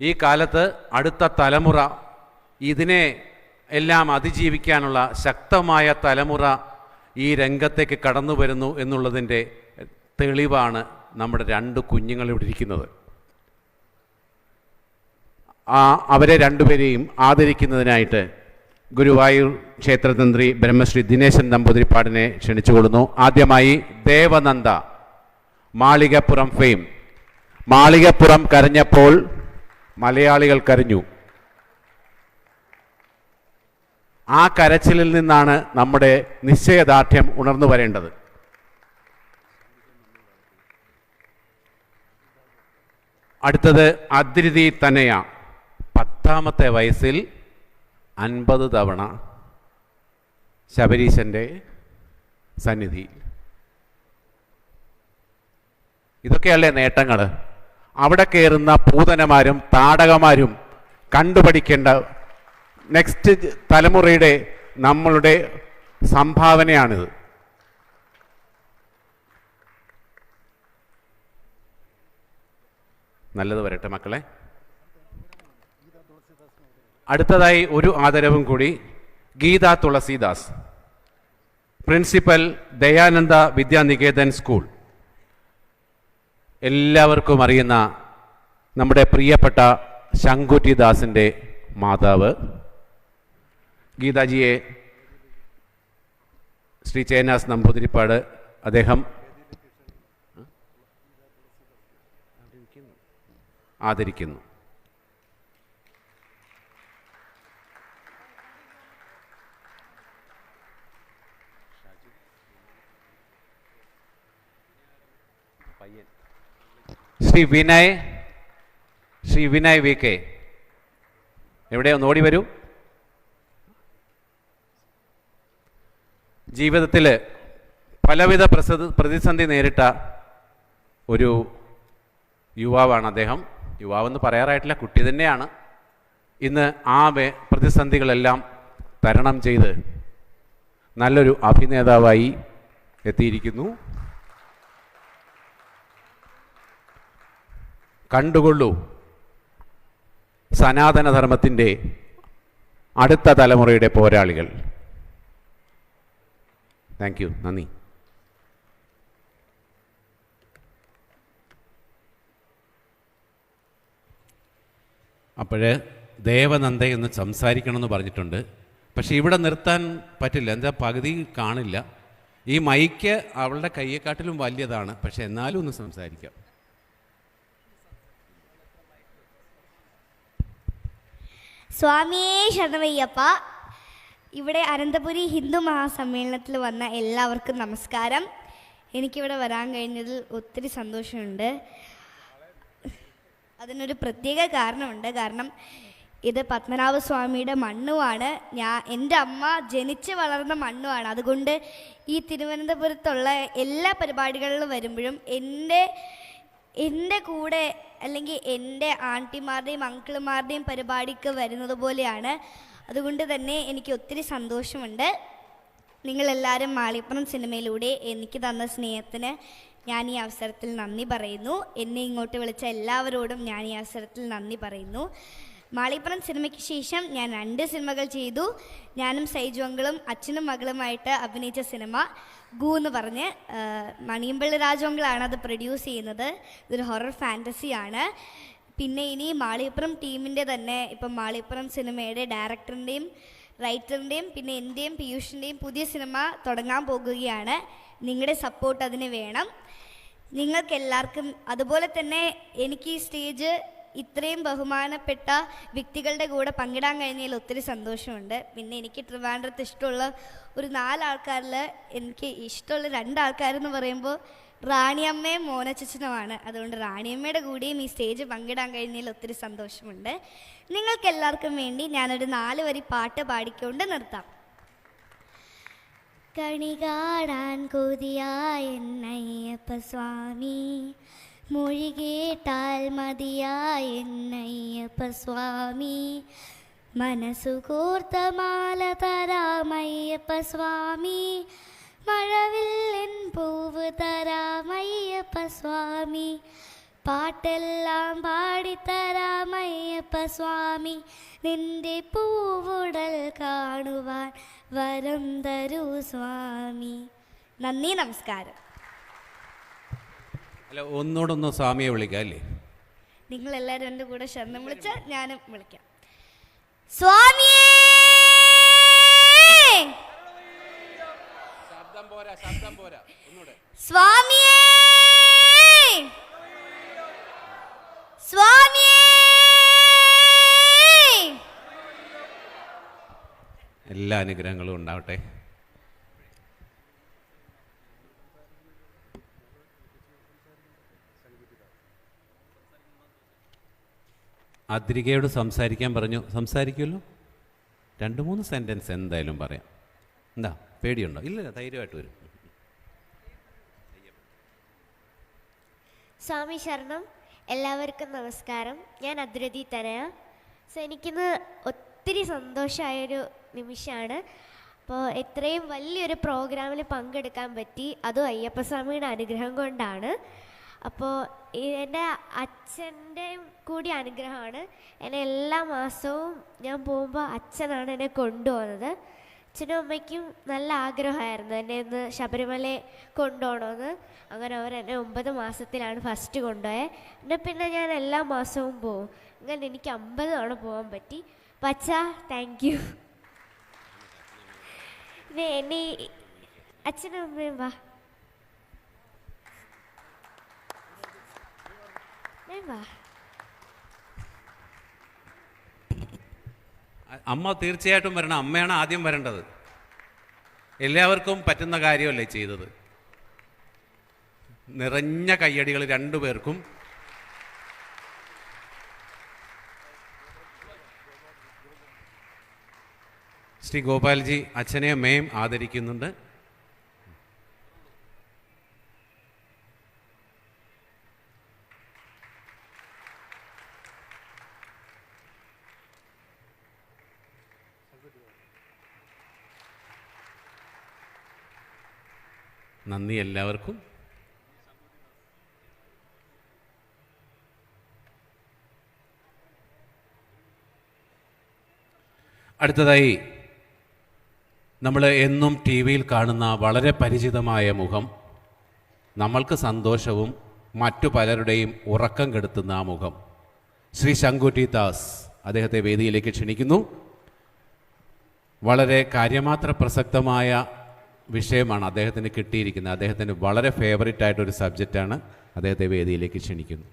ഈ കാലത്ത് അടുത്ത തലമുറ ഇതിനെ എല്ലാം അതിജീവിക്കാനുള്ള ശക്തമായ തലമുറ ഈ രംഗത്തേക്ക് കടന്നു വരുന്നു എന്നുള്ളതിന്റെ തെളിവാണ് നമ്മുടെ രണ്ട് കുഞ്ഞുങ്ങൾ ഇവിടെ ഇരിക്കുന്നത്. ആ അവരെ രണ്ടുപേരെയും ആദരിക്കുന്നതിനായിട്ട് ഗുരുവായൂർ ക്ഷേത്രതന്ത്രി ബ്രഹ്മശ്രീ ദിനേശൻ നമ്പൂതിരിപ്പാടിനെ ക്ഷണിച്ചുകൊള്ളുന്നു. ആദ്യമായി ദേവനന്ദ മാളികപ്പുറം ഫെയിം. മാളികപ്പുറം കരഞ്ഞപ്പോൾ മലയാളികൾ കരഞ്ഞു ആ കരച്ചിലിൽ നിന്നാണ് നമ്മുടെ നിശ്ചയദാർഢ്യം ഉണർന്നു വരേണ്ടത്. അടുത്തത് അദ്രിതി തനയ പത്താമത്തെ വയസ്സിൽ അൻപത് തവണ ശബരീശന്റെ സന്നിധിയിൽ ഇതൊക്കെയല്ലേ നേട്ടങ്ങൾ അവിടെ കയറുന്ന പൂതനമാരും താടകമാരും കണ്ടുപഠിക്കേണ്ട നെക്സ്റ്റ് തലമുറയുടെ നമ്മളുടെ സംഭാവനയാണിത് നല്ലത് വരട്ടെ മക്കളെ. അടുത്തതായി ഒരു ആദരവും കൂടി ഗീത തുളസിദാസ് പ്രിൻസിപ്പൽ ദയാനന്ദ വിദ്യാനികേതൻ സ്കൂൾ. എല്ലാവർക്കും അറിയുന്ന നമ്മുടെ പ്രിയപ്പെട്ട ശങ്കുറ്റി ദാസിന്റെ മാതാവ്. ഗീതാജിയെ ശ്രീ ചേനാസ് നമ്പൂതിരിപ്പാട് അദ്ദേഹം ആദരിക്കുന്നു. Sri Vinay Sri Vinay V K. എവിടെ ഒന്ന് ഓടി വരൂ. ജീവിതത്തിൽ പലവിധ പ്രതിസന്ധി നേരിട്ട ഒരു യുവാവാണ് അദ്ദേഹം. യുവാവെന്ന് പറയാറായിട്ടില്ല കുട്ടി തന്നെയാണ്. ഇന്ന് ആ പ്രതിസന്ധികളെല്ലാം തരണം ചെയ്ത് നല്ലൊരു അഭിനേതാവായി എത്തിയിരിക്കുന്നു. കണ്ടുകൊള്ളൂ. സനാതനധർമ്മത്തിന്റെ അടുത്ത തലമുറയുടെ പോരാളികൾ. താങ്ക് യു നന്ദി. അപ്പോൾ ദേവനന്ദ എന്ന് സംസാരിക്കണമെന്ന് പറഞ്ഞിട്ടുണ്ട്. പക്ഷേ ഇവിടെ നിർത്താൻ പറ്റില്ല. എന്താ പകുതി കാണില്ല. ഈ മൈക്ക് അവളുടെ കയ്യെക്കാട്ടിലും വലിയതാണ്. പക്ഷെ എന്നാലും ഒന്ന് സംസാരിക്കാം. സ്വാമിയേ ശരണമയ്യപ്പ. ഇവിടെ അനന്തപുരി ഹിന്ദു മഹാസമ്മേളനത്തിൽ വന്ന എല്ലാവർക്കും നമസ്കാരം. എനിക്കിവിടെ വരാൻ കഴിഞ്ഞതിൽ ഒത്തിരി സന്തോഷമുണ്ട്. അതിനൊരു പ്രത്യേക കാരണമുണ്ട്. കാരണം ഇത് പത്മനാഭ സ്വാമിയുടെ മണ്ണുമാണ് ഞാൻ എന്റെ അമ്മ ജനിച്ച് വളർന്ന മണ്ണുമാണ് അതുകൊണ്ട് ഈ തിരുവനന്തപുരത്തുള്ള എല്ലാ പരിപാടികളിലും വരുമ്പോഴും എന്റെ എന്റെ കൂടെ അല്ലെങ്കിൽ എന്റെ ആന്റിമാരുടെയും അങ്കിളുമാരുടെയും പരിപാടിക്ക് വരുന്നത് പോലെയാണ്. അതുകൊണ്ട് തന്നെ എനിക്ക് ഒത്തിരി സന്തോഷമുണ്ട്. നിങ്ങളെല്ലാവരും മാളിപ്പുറം സിനിമയിലൂടെ എനിക്ക് തന്ന സ്നേഹത്തിന് ഞാൻ ഈ അവസരത്തിൽ നന്ദി പറയുന്നു. എന്നെ ഇങ്ങോട്ട് വിളിച്ച എല്ലാവരോടും ഞാൻ ഈ അവസരത്തിൽ നന്ദി പറയുന്നു. മാളിപ്പുറം സിനിമയ്ക്ക് ശേഷം ഞാൻ രണ്ട് സിനിമകൾ ചെയ്തു. ഞാനും സൈജു അങ്കിളും അച്ഛനും മകളുമായിട്ട് അഭിനയിച്ച സിനിമ. ഗു എന്ന് പറഞ്ഞ് മണിയമ്പള്ളി രാജു അങ്കിളാണ് അത് പ്രൊഡ്യൂസ് ചെയ്യുന്നത്. ഇതൊരു ഹൊറർ ഫാന്റസിയാണ് പിന്നെ ഇനി മാളിപ്പുറം ടീമിന്റെ തന്നെ ഇപ്പം മാളിപ്പുറം സിനിമയുടെ ഡയറക്ടറിന്റെയും റൈറ്ററിന്റെയും പിന്നെ എന്റെയും പീയൂഷിന്റെയും പുതിയ സിനിമ തുടങ്ങാൻ പോകുകയാണ്. നിങ്ങളുടെ സപ്പോർട്ട് അതിന് വേണം. നിങ്ങൾക്ക് എല്ലാവർക്കും അതുപോലെ തന്നെ എനിക്ക് ഈ സ്റ്റേജ് ഇത്രയും ബഹുമാനപ്പെട്ട വ്യക്തികളുടെ കൂടെ പങ്കിടാൻ കഴിഞ്ഞതിൽ ഒത്തിരി സന്തോഷമുണ്ട്. പിന്നെ എനിക്ക് ട്രിവാൻഡ്രത്ത് ഇഷ്ടമുള്ള ഒരു നാലാൾക്കാരിൽ എനിക്ക് ഇഷ്ടമുള്ള രണ്ടാൾക്കാരെന്ന് പറയുമ്പോൾ റാണിയമ്മയും മോനച്ചച്ചനുമാണ്. അതുകൊണ്ട് റാണിയമ്മയുടെ കൂടിയും ഈ സ്റ്റേജ് പങ്കിടാൻ കഴിഞ്ഞതിൽ ഒത്തിരി സന്തോഷമുണ്ട്. നിങ്ങൾക്കെല്ലാവർക്കും വേണ്ടി ഞാനൊരു നാല് വരി പാട്ട് പാടിക്കൊണ്ട് നിർത്താം. കണി കാണാൻ കൊതിയായ സ്വാമി മൊഴി മതിയായെന്നയ്യപ്പ സ്വാമി. മനസ്സു കോർത്ത മാല തരാമയ്യപ്പ സ്വാമി. മഴവില്ലൻ പൂവ് തരാമയ്യപ്പ സ്വാമി. പാട്ടെല്ലാം പാടിത്തരാമയ്യപ്പ സ്വാമി. നിന്റെ പൂവുടൽ കാണുവാൻ വരം തരൂ സ്വാമി. നന്ദി നമസ്കാരം. അല്ല ഒന്നോടൊന്ന് സ്വാമിയെ വിളിക്കാം അല്ലേ? നിങ്ങളെല്ലാവരും എന്റെ കൂടെ ശരണം വിളിച്ചാൽ ഞാനും വിളിക്കാം. സ്വാമിയേ! ശബ്ദം പോരാ ശബ്ദം പോരാ. ഒന്നുകൂടെ സ്വാമിയേ! സ്വാമിയേ! എല്ലാ അനുഗ്രഹങ്ങളും ഉണ്ടാവട്ടെ. അദ്രികയോട് സംസാരിക്കാൻ പറഞ്ഞു. സംസാരിക്കുമല്ലോ? രണ്ട് മൂന്ന് സെന്റൻസ് എന്തായാലും പറയാം. എന്താ? പേടിയുണ്ടോ? ഇല്ല ധൈര്യമായിട്ട് വരും. സ്വാമി ശരണം. എല്ലാവർക്കും നമസ്കാരം. ഞാൻ അദ്രതി തനയ. സോ എനിക്കിന്ന് ഒത്തിരി സന്തോഷമായൊരു നിമിഷമാണ്. അപ്പോൾ എത്രയും വലിയൊരു പ്രോഗ്രാമിൽ പങ്കെടുക്കാൻ പറ്റി. അതും അയ്യപ്പസ്വാമിയുടെ അനുഗ്രഹം കൊണ്ടാണ്. അപ്പോൾ എന്റെ അച്ഛന്റെയും കൂടി അനുഗ്രഹമാണ്. എന്നെ എല്ലാ മാസവും ഞാൻ പോകുമ്പോൾ അച്ഛനാണ് എന്നെ കൊണ്ടുപോകുന്നത്. അച്ഛനും അമ്മയ്ക്കും നല്ല ആഗ്രഹമായിരുന്നു എന്നെ ഒന്ന് ശബരിമല കൊണ്ടുപോകണമെന്ന്. അങ്ങനെ അവർ എന്നെ ഒമ്പത് മാസത്തിലാണ് ഫസ്റ്റ് കൊണ്ടുപോയത് എന്നെ പിന്നെ ഞാൻ എല്ലാ മാസവും പോകും. അങ്ങനെ എനിക്ക് അമ്പത് തവണ പോകാൻ പറ്റി. പച്ച താങ്ക് യു എന്നെ അച്ഛനും അമ്മയും വാ ഞാൻ വാ അ- അമ്മ തീർച്ചയായിട്ടും വരണം. അമ്മയാണ് ആദ്യം വരേണ്ടത്. എല്ലാവർക്കും പറ്റുന്ന കാര്യമല്ലേ ചെയ്തത്. നിറഞ്ഞ കയ്യടികൾ രണ്ടുപേർക്കും ശ്രീ ഗോപാൽജി അച്ഛനെയും അമ്മയും ആദരിക്കുന്നുണ്ട്. നന്ദി എല്ലാവർക്കും. അടുത്തതായി നമ്മൾ എന്നും ടി വിയിൽ കാണുന്ന വളരെ പരിചിതമായ മുഖം നമ്മൾക്ക് സന്തോഷവും മറ്റു പലരുടെയും ഉറക്കം കെടുത്തുന്ന ആ മുഖം. ശ്രീ ശങ്കുറ്റി ദാസ് അദ്ദേഹത്തെ വേദിയിലേക്ക് ക്ഷണിക്കുന്നു. വളരെ കാര്യമാത്ര പ്രസക്തമായ വിഷയമാണ് അദ്ദേഹത്തിന് കിട്ടിയിരിക്കുന്നത്. അദ്ദേഹത്തിന് വളരെ ഫേവറേറ്റ് ആയിട്ടൊരു സബ്ജക്റ്റാണ് അദ്ദേഹത്തെ വേദിയിലേക്ക് ക്ഷണിക്കുന്നു.